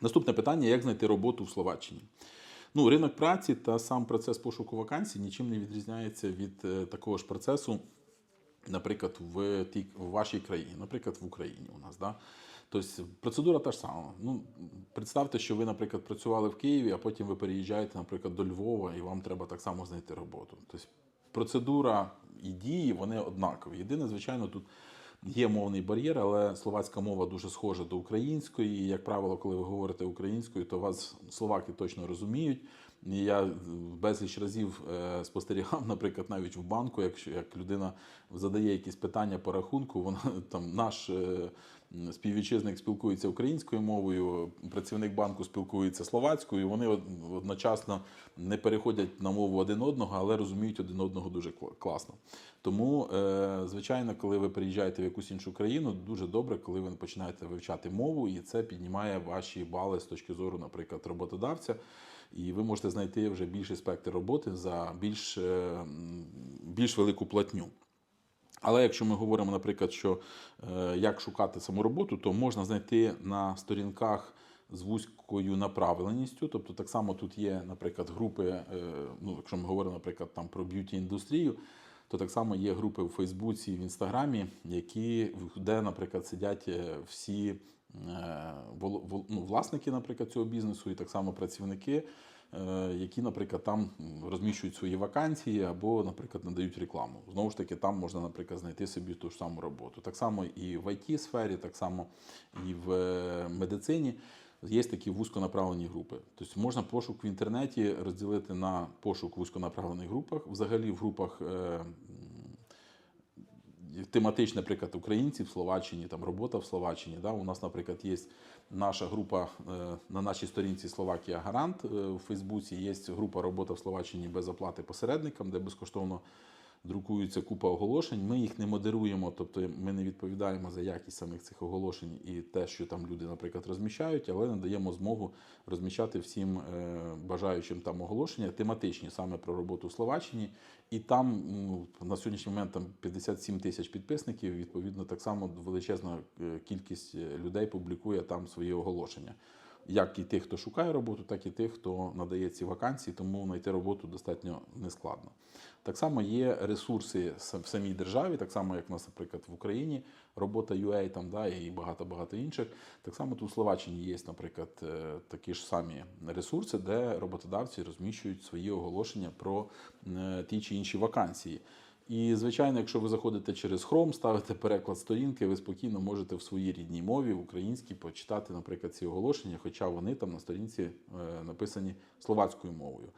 Наступне питання: як знайти роботу в Словаччині? Ну, ринок праці та сам процес пошуку вакансій нічим не відрізняється від е, такого ж процесу, наприклад, в, тій, в вашій країні, наприклад, в Україні у нас. Да? Тобто процедура та ж сама. Ну, представте, що ви, наприклад, працювали в Києві, а потім ви переїжджаєте, наприклад, до Львова, і вам треба так само знайти роботу. Тобто процедура і дії вони однакові. Єдине, звичайно, тут є мовний бар'єр, але словацька мова дуже схожа до української. І, як правило, коли ви говорите українською, то вас словаки точно розуміють. Я безліч разів е, спостерігав, наприклад, навіть в банку, якщо як людина задає якісь питання по рахунку, вона там наш е, співвітчизник спілкується українською мовою, працівник банку спілкується словацькою. і Вони одночасно не переходять на мову один одного, але розуміють один одного дуже класно. Тому, е, звичайно, коли ви приїжджаєте в якусь іншу країну, дуже добре, коли ви починаєте вивчати мову, і це піднімає ваші бали з точки зору, наприклад, роботодавця. І ви можете знайти вже більший спектр роботи за більш, е, більш велику платню. Але якщо ми говоримо, наприклад, що е, як шукати саму роботу, то можна знайти на сторінках з вузькою направленістю. Тобто, так само тут є, наприклад, групи, е, ну, якщо ми говоримо, наприклад, там про б'юті індустрію, то так само є групи в Фейсбуці в Інстаграмі, які, де, наприклад, сидять всі ну, власники, наприклад, цього бізнесу, і так само працівники, які, наприклад, там розміщують свої вакансії або, наприклад, надають рекламу. Знову ж таки, там можна, наприклад, знайти собі ту ж саму роботу. Так само і в it сфері, так само і в е, медицині. Є такі вузьконаправлені групи. Тобто можна пошук в інтернеті розділити на пошук в вузьконаправлених групах. Взагалі в групах е, наприклад, українці в Словаччині, там робота в Словаччині. Да? У нас, наприклад, є наша група е, на нашій сторінці Словакія Гарант е, у Фейсбуці. Є група робота в Словаччині без оплати посередникам, де безкоштовно друкується купа оголошень. Ми їх не модеруємо, тобто ми не відповідаємо за якість самих цих оголошень і те, що там люди, наприклад, розміщають, але надаємо змогу розміщати всім е, бажаючим там оголошення, тематичні саме про роботу в Словаччині. І там на сьогоднішній момент там 57 тисяч підписників. Відповідно, так само величезна е, кількість е, людей публікує там свої оголошення. Як і тих, хто шукає роботу, так і тих, хто надає ці вакансії, тому знайти роботу достатньо нескладно. Так само є ресурси в самій державі, так само як у нас, наприклад, в Україні, робота UA там, да, і багато-багато інших. Так само тут в Словаччині є, наприклад, е, такі ж самі ресурси, де роботодавці розміщують свої оголошення про е, ті чи інші вакансії. І, звичайно, якщо ви заходите через Chrome, ставите переклад сторінки, ви спокійно можете в своїй рідній мові, в українській, почитати, наприклад, ці оголошення, хоча вони там на сторінці е, написані словацькою мовою.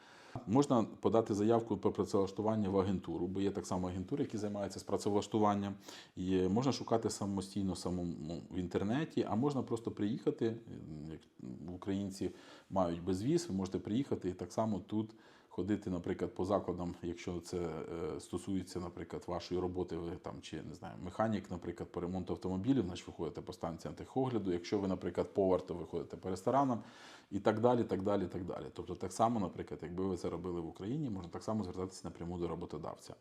Можна подати заявку про працевлаштування в агентуру, бо є так само агентури, які займаються з працевлаштуванням. І можна шукати самостійно самому в інтернеті, а можна просто приїхати. Українці мають безвіз, ви можете приїхати і так само тут ходити, наприклад, по закладам, якщо це е, стосується, наприклад, вашої роботи, ви там чи не знаю, механік, наприклад, по ремонту автомобілів, значить ви ходите по станціям техогляду. Якщо ви, наприклад, повар, то ви ходите по ресторанам і так далі, так далі, так далі. Тобто, так само, наприклад, якби ви це робили в Україні, можна так само звертатися напряму до роботодавця.